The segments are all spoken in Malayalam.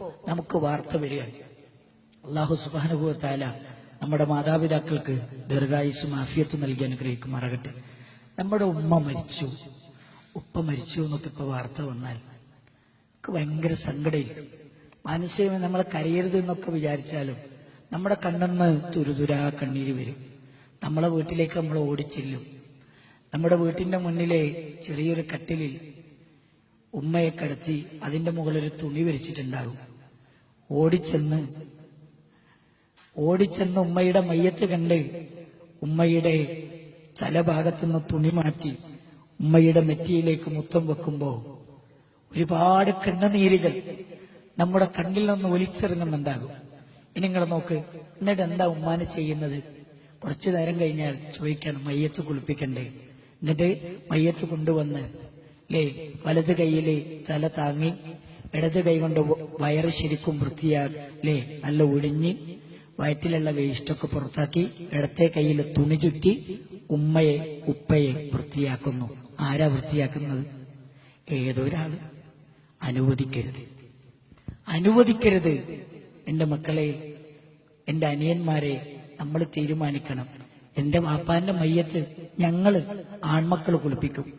നമുക്ക് വാർത്ത വരികയാണ് അള്ളാഹു സുബാനുഭവത്താല നമ്മുടെ മാതാപിതാക്കൾക്ക് ദീർഘായുസ് മാഫിയത്ത് നൽകി അനുഗ്രഹിക്കുമാറാകട്ടെ. നമ്മുടെ ഉമ്മ മരിച്ചു. ഉപ്പ മരിച്ചു എന്നൊക്കെ ഇപ്പൊ വാർത്ത വന്നാൽ നമുക്ക് ഭയങ്കര സങ്കടമില്ല മാനസികമായി നമ്മളെ കരയരുത് എന്നൊക്കെ വിചാരിച്ചാലും നമ്മുടെ കണ്ണെന്ന് തുരുതുരാ കണ്ണീര് വരും. നമ്മളെ വീട്ടിലേക്ക് നമ്മൾ ഓടിച്ചെല്ലും നമ്മുടെ വീട്ടിന്റെ മുന്നിലെ ചെറിയൊരു കട്ടിലിൽ ഉമ്മയെ കടത്തി അതിന്റെ മുകളിൽ തുണി വിരിച്ചിട്ടുണ്ടാകും. ഓടിച്ചെന്ന്. ഓടിച്ചെന്ന് ഉമ്മയുടെ മയ്യത്ത് കണ്ട് ഉമ്മയുടെ തലഭാഗത്തുനിന്ന് തുണി മാറ്റി ഉമ്മയുടെ നെറ്റിയിലേക്ക് മുത്തം വെക്കുമ്പോൾ ഒരുപാട് കണ്ണുനീരുകൾ നമ്മുടെ കണ്ണിൽ നിന്ന് ഒലിച്ചെറിഞ്ഞുണ്ടാകും ഇനി നിങ്ങൾ നോക്ക് എന്നിട്ട് എന്താ ഉമ്മാനെ ചെയ്യുന്നത്? കുറച്ചു നേരം കഴിഞ്ഞാൽ ചോദിക്കാൻ മയ്യത്ത് കുളിപ്പിക്കണ്ടേ? എന്നിട്ട് മയ്യത്ത് കൊണ്ടുവന്ന് ലേ വലത് കൈയിൽ തല താങ്ങി ഇടത് കൈ കൊണ്ട് വയറ് ശരിക്കും വൃത്തിയാലേ നല്ല ഒഴിഞ്ഞ് വയറ്റിലുള്ള വേസ്റ്റൊക്കെ പുറത്താക്കി ഇടത്തെ കയ്യിൽ തുണി ചുറ്റി ഉമ്മയെ ഉപ്പയെ വൃത്തിയാക്കുന്നു. ആരാ വൃത്തിയാക്കുന്നത്? ഏതൊരാൾ അനുവദിക്കരുത്. അനുവദിക്കരുത്. എന്റെ മക്കളെ എന്റെ അനിയന്മാരെ നമ്മൾ തീരുമാനിക്കണം. എന്റെ വാപ്പാന്റെ മയ്യത്ത് ഞങ്ങൾ ആൺമക്കൾ കുളിപ്പിക്കും.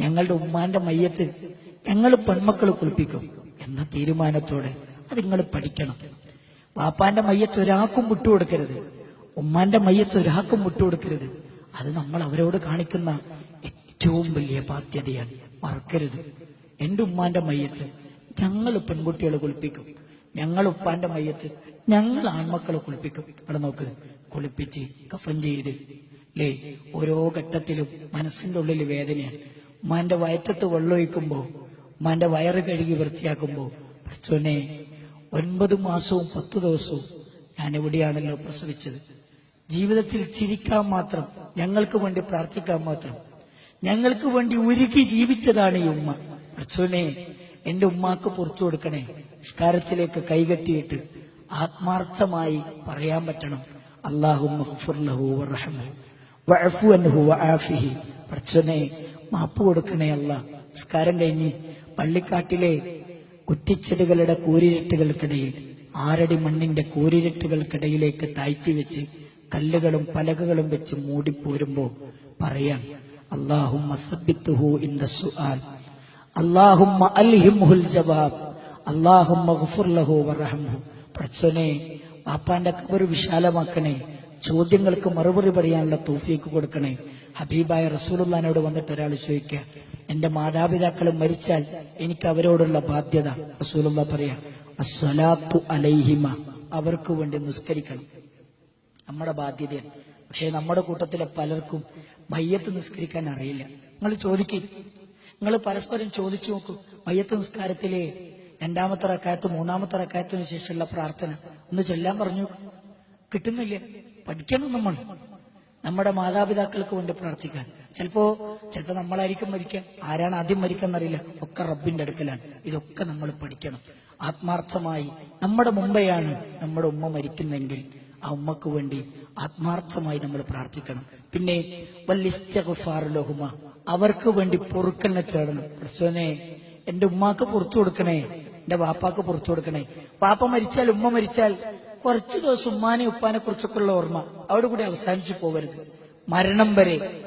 ഞങ്ങളുടെ ഉമ്മാന്റെ മയ്യത്ത് ഞങ്ങൾ പെൺമക്കൾ കുളിപ്പിക്കും. എന്ന തീരുമാനത്തോടെ അത് നിങ്ങൾ പഠിക്കണം. വാപ്പാന്റെ മയ്യത്ത് ഒരാൾക്കും വിട്ടുകൊടുക്കരുത്. ഉമ്മാന്റെ മയ്യത്ത് ഒരാൾക്കും വിട്ടുകൊടുക്കരുത്. അത് നമ്മൾ അവരോട് കാണിക്കുന്ന ഏറ്റവും വലിയ ബാധ്യതയാണ്. മറക്കരുത്. എന്റെ ഉമ്മാന്റെ മയ്യത്ത് ഞങ്ങൾ പെൺകുട്ടികളെ കുളിപ്പിക്കും. ഞങ്ങൾ ഉപ്പാന്റെ മയ്യത്ത് ഞങ്ങൾ ആൺമക്കളെ കുളിപ്പിക്കും. ഇവിടെ നോക്ക് കുളിപ്പിച്ച് കഫൻ ചെയ്ത്. അല്ലേ ഓരോ ഘട്ടത്തിലും മനസ്സിന്റെ ഉള്ളിൽ വേദനയാണ്. ഉമ്മാന്റെ വയറ്റത്ത് വെള്ളമൊഴിക്കുമ്പോ ഉമ്മാന്റെ വയറ് കഴുകി വൃത്തിയാക്കുമ്പോൾ പഠിച്ചോനെ ഒൻപത് മാസവും പത്ത് ദിവസവും ഞാൻ എവിടെയാണല്ലോ പ്രസവിച്ചത്. ജീവിതത്തിൽ ചിരിക്കാൻ മാത്രം ഞങ്ങൾക്ക് വേണ്ടി പ്രാർത്ഥിക്കാൻ മാത്രം ഞങ്ങൾക്ക് വേണ്ടി ഉരുക്കി ജീവിച്ചതാണ് ഈ ഉമ്മ. അർച്ചുനെ എന്റെ ഉമ്മാക്ക് പുറത്തു കൊടുക്കണേ. നിസ്കാരത്തിലേക്ക് കൈകെട്ടിയിട്ട് ആത്മാർത്ഥമായി പറയാൻ പറ്റണം. അള്ളാഹു അർച്ചുനെ മാപ്പ് കൊടുക്കണേ അല്ല നിസ്കാരം കഴിഞ്ഞ് പള്ളിക്കാട്ടിലെ കുറ്റിച്ചെടികളുടെ കൂരിരട്ടുകൾക്കിടയിൽ ആരടി മണ്ണിന്റെ കൂരിരട്ടുകൾക്കിടയിലേക്ക് താഴ്ത്തി വെച്ച് കല്ലുകളും പലകകളും വെച്ച് മൂടിപ്പോരുമ്പോ പറയാം അള്ളാഹുമ്മ ഇൻ ദ സുആൽ അൽഹിംഹുൽ ജവാബ് വിശാലമാക്കണേ ചോദ്യങ്ങൾക്ക് മറുപടി പറയാനുള്ള തോഫിക്ക് കൊടുക്കണേ ഹബീബായ റസൂലുള്ളാനോട് വന്നിട്ട് ഒരാൾ ചോദിക്കുക എന്റെ മാതാപിതാക്കൾ മരിച്ചാൽ എനിക്ക് അവരോടുള്ള ബാധ്യത? റസൂലുള്ള പറയാ അലൈഹിമ. അവർക്ക് വേണ്ടി നിസ്കരിക്കണം. നമ്മുടെ ബാധ്യതയാണ്. പക്ഷെ നമ്മുടെ കൂട്ടത്തിലെ പലർക്കും മയ്യത്ത് നിസ്കരിക്കാൻ അറിയില്ല. നിങ്ങൾ ചോദിക്കും. നിങ്ങൾ പരസ്പരം ചോദിച്ചു നോക്കൂ. മയ്യത്ത് നിസ്കാരത്തിലെ രണ്ടാമത്തെ റക്കായത്ത് മൂന്നാമത്തെ റക്കായത്തിന് ശേഷമുള്ള പ്രാർത്ഥന ഒന്ന് ചൊല്ലാൻ പറഞ്ഞു കിട്ടുന്നില്ല. പഠിക്കണം നമ്മൾ. നമ്മുടെ മാതാപിതാക്കൾക്ക് വേണ്ടി പ്രാർത്ഥിക്കാൻ. ചിലപ്പോ ചിലപ്പോ നമ്മളായിരിക്കും മരിക്കാൻ ആരാണ് ആദ്യം മരിക്കാന്നറിയില്ല. ഒക്കെ റബ്ബിന്റെ അടുക്കലാണ്. ഇതൊക്കെ നമ്മൾ പഠിക്കണം. ആത്മാർത്ഥമായി നമ്മുടെ മുമ്പെയാണ് നമ്മുടെ ഉമ്മ മരിക്കുന്നെങ്കിൽ ആ ഉമ്മക്ക് വേണ്ടി ആത്മാർത്ഥമായി നമ്മൾ പ്രാർത്ഥിക്കണം. പിന്നെ വല്ലിസ്തഫാറുലഹുമ അവർക്ക് വേണ്ടി പൊറുക്കലിനെ ചേടണം. പ്രശ്നെ എന്റെ ഉമ്മാക്ക് പുറത്തു കൊടുക്കണേ എന്റെ വാപ്പാക്ക് പുറത്തു കൊടുക്കണേ. വാപ്പ മരിച്ചാൽ ഉമ്മ മരിച്ചാൽ കുറച്ചു ദിവസം ഉമ്മാനെ ഉപ്പാനെ കുറിച്ചൊക്കെയുള്ള ഓർമ്മ അവിടെ കൂടി അവസാനിച്ചു പോകരുത്. മരണം വരെ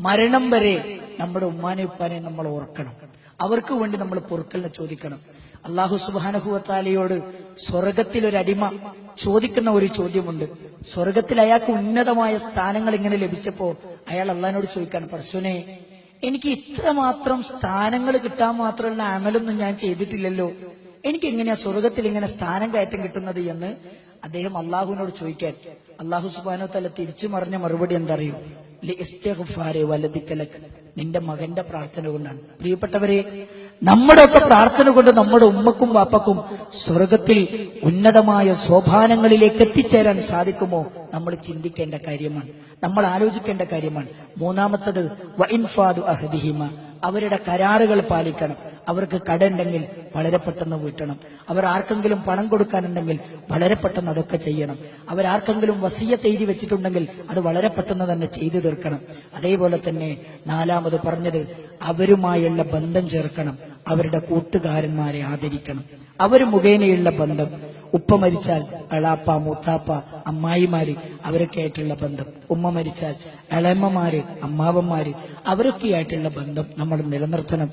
മരണം വരെ നമ്മുടെ ഉമ്മാനെ ഉപ്പാനെ നമ്മൾ ഓർക്കണം. അവർക്ക് വേണ്ടി നമ്മൾ പൊറുക്കലിനെ ചോദിക്കണം. അള്ളാഹു സുബാനഹുവത്താലയോട് സ്വർഗത്തിൽ ഒരു അടിമ ചോദിക്കുന്ന ഒരു ചോദ്യമുണ്ട്. സ്വർഗത്തിൽ അയാൾക്ക് ഉന്നതമായ സ്ഥാനങ്ങൾ ഇങ്ങനെ ലഭിച്ചപ്പോ അയാൾ അള്ളഹാനോട് ചോദിക്കാൻ പർശുനെ എനിക്ക് ഇത്രമാത്രം സ്ഥാനങ്ങൾ കിട്ടാൻ മാത്രമുള്ള അമലൊന്നും ഞാൻ ചെയ്തിട്ടില്ലല്ലോ. എനിക്ക് എങ്ങനെയാ സ്വർഗത്തിൽ ഇങ്ങനെ സ്ഥാനം കയറ്റം കിട്ടുന്നത്? എന്ന് അദ്ദേഹം അള്ളാഹുവിനോട് ചോദിക്കാൻ അള്ളാഹു സുബാനോ തല തിരിച്ചു മറിഞ്ഞ മറുപടി എന്തറിയും? നിന്റെ മകന്റെ പ്രാർത്ഥന കൊണ്ടാണ്. പ്രിയപ്പെട്ടവരെ നമ്മുടെ ഒക്കെ പ്രാർത്ഥന കൊണ്ട് നമ്മുടെ ഉമ്മക്കും വാപ്പക്കും സ്വർഗത്തിൽ ഉന്നതമായ സോപാനങ്ങളിലേക്ക് എത്തിച്ചേരാൻ സാധിക്കുമോ? നമ്മൾ ചിന്തിക്കേണ്ട കാര്യമാണ്. നമ്മൾ ആലോചിക്കേണ്ട കാര്യമാണ്. മൂന്നാമത്തത് അവരുടെ കരാറുകൾ പാലിക്കണം. അവർക്ക് കടയുണ്ടെങ്കിൽ വളരെ പെട്ടെന്ന് വീട്ടണം. അവർ ആർക്കെങ്കിലും പണം കൊടുക്കാനുണ്ടെങ്കിൽ വളരെ പെട്ടെന്ന് അതൊക്കെ ചെയ്യണം. അവരാർക്കെങ്കിലും വസീയത്ത് എഴുതി വെച്ചിട്ടുണ്ടെങ്കിൽ അത് വളരെ പെട്ടെന്ന് തന്നെ ചെയ്തു തീർക്കണം. അതേപോലെ തന്നെ നാലാമത് പറഞ്ഞത് അവരുമായുള്ള ബന്ധം ചേർക്കണം അവരുടെ കൂട്ടുകാരന്മാരെ ആദരിക്കണം. അവർ മുഖേനയുള്ള ബന്ധം. ഉപ്പ മരിച്ചാൽ എളാപ്പ മൂത്താപ്പ അമ്മായിമാര് അവരൊക്കെ ആയിട്ടുള്ള ബന്ധം. ഉമ്മ മരിച്ചാൽ എളയമ്മമാര് അമ്മാവന്മാര് അവരൊക്കെ ആയിട്ടുള്ള ബന്ധം നമ്മൾ നിലനിർത്തണം.